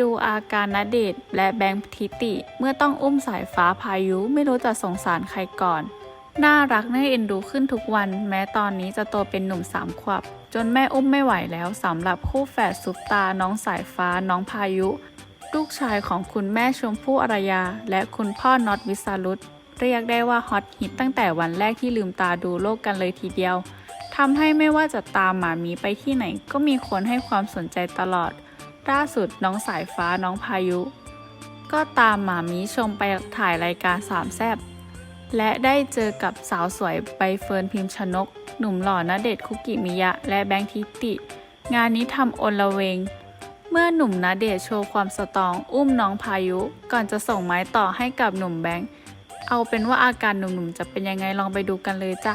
ดูอาการณเดชและแบงค์ทิติ เมื่อต้องอุ้มสายฟ้าพายุไม่รู้จะสงสารใครก่อน น่ารักน่าเอ็นดูขึ้นทุกวัน แม้ตอนนี้จะโตเป็นหนุ่มสามขวบ จนแม่อุ้มไม่ไหวแล้วสำหรับคู่แฝดซุปตา น้องสายฟ้า น้องพายุ ลูกชายของคุณแม่ชมพู่อารยา และคุณพ่อน็อตวิสารุตเรียกได้ว่าฮอตฮิตตั้งแต่วันแรกที่ลืมตาดูโลกกันเลยทีเดียวทำให้ไม่ว่าจะตามหมามีไปที่ไหนก็มีคนให้ความสนใจตลอด ล่าสุดน้องสายฟ้าน้องพายุ ก็ตามหมามีชมไปถ่ายรายการสามแซบและได้เจอกับสาวสวยใบเฟิร์นพิมพ์ชนก หนุ่มหล่อณเดชคุกิมิยะ และแบงค์ทิติ งานนี้ทำอนละเวง เมื่อหนุ่มณเดชโชว์ความสตอง อุ้มน้องพายุ ก่อนจะส่งไม้ต่อให้กับหนุ่มแบงค์เอาเป็นว่าอาการหนุ่มๆจะเป็นยังไงลองไปดูกันเลยจ้า